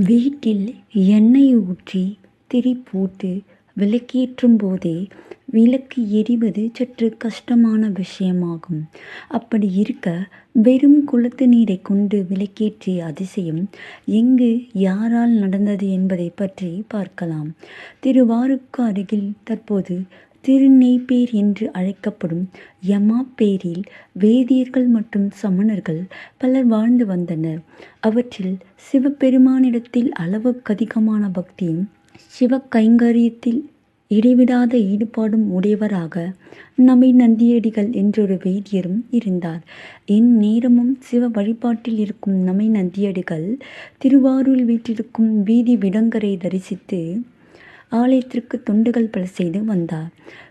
வீட்டில் எண்ணெய் ஊற்றி திரி போட்டு விளக்கேற்றும் போதே விளக்கு எரிவது சற்று கஷ்டமான விஷயமாகும். அப்படி இருக்க வெறும் குளத்து நீரை கொண்டு விளக்கேற்றிய அதிசயம் எங்கு யாரால் நடந்தது என்பதைப் பற்றி பார்க்கலாம். திருவாரூருக்கு அருகில் தற்போது திருநெய்ப்பேர் என்று அழைக்கப்படும் யமாப்பேரில் வேதியர்கள் மற்றும் சமணர்கள் பலர் வாழ்ந்து வந்தனர். அவற்றில் சிவபெருமானிடத்தில் அளவுக்கதிகமான பக்தியும் சிவகைங்கரியத்தில் இடைவிடாத ஈடுபாடும் உடையவராக நமைநந்தியடிகள் என்றொரு வேதியரும் இருந்தார். என் நேரமும் சிவ வழிபாட்டில் இருக்கும் நமைநந்தியடிகள் திருவாரூரில் வீற்றிருக்கும் வீதி விடங்கரை தரிசித்து ஆலயத்திற்கு தொண்டுகள் பல செய்து வந்தார்.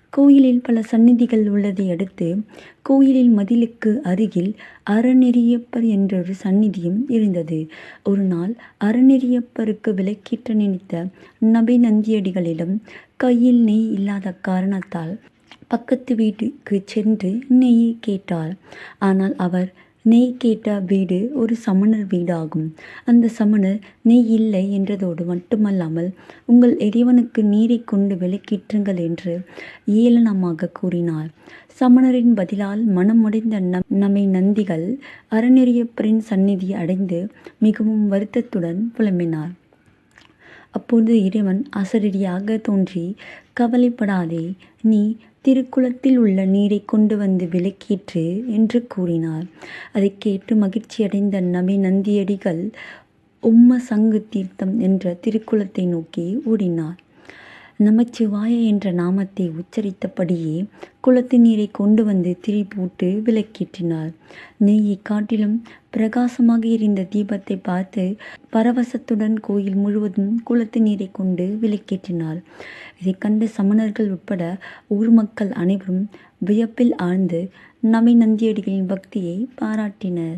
கோயிலில் பல சந்நிதிகள் உள்ளதை அடுத்து கோயிலின் மதிலுக்கு அருகில் அறநெறியப்பர் என்றொரு சந்நிதியும் இருந்தது. ஒரு நாள் அறநெறியப்பருக்கு விளக்கேற்ற நினைத்த நமைநந்தியடிகளிடம் கையில் நெய் இல்லாத காரணத்தால் பக்கத்து வீட்டுக்கு சென்று நெய்யை கேட்டார். ஆனால் அவர் நெய் கேட்ட வீடு ஒரு சமணர் வீடாகும். அந்த சமணர் நெய் இல்லை என்றதோடு மட்டுமல்லாமல் உங்கள் இறைவனுக்கு நீரைக் கொண்டு விளக்கேற்றுங்கள் என்று ஏளனமாக கூறினார். சமணரின் பதிலால் மனமுடைந்த நம் நம்மை நந்திகள் அறநெறிய அறநெறியப்பரின் சந்நிதி அடைந்து மிகவும் வருத்தத்துடன் புலம்பினார். அப்போது இறைவன் அசரடியாக தோன்றி கவலைப்படாதே நீ திருக்குளத்தில் உள்ள நீரைக் கொண்டு வந்து விளக்கேற்று என்று கூறினார். அதைக் கேட்டு மகிழ்ச்சியடைந்த உம்ம சங்கு தீர்த்தம் என்ற திருக்குளத்தை நோக்கி ஓடினார். நமசிவாய என்ற நாமத்தை உச்சரித்தபடியே குளத்து நீரைக் கொண்டு வந்து திரி போட்டு விளக்கேற்றினார். காட்டிலும் பிரகாசமாக இருந்த தீபத்தை பார்த்து பரவசத்துடன் கோயில் முழுவதும் குளத்து நீரைக் கொண்டு விளக்கேற்றினார். இதைக் கண்ட சமணர்கள் உட்பட ஊர் மக்கள் அனைவரும் வியப்பில் ஆழ்ந்து நமை நந்தியடிகளின் பக்தியை பாராட்டினர்.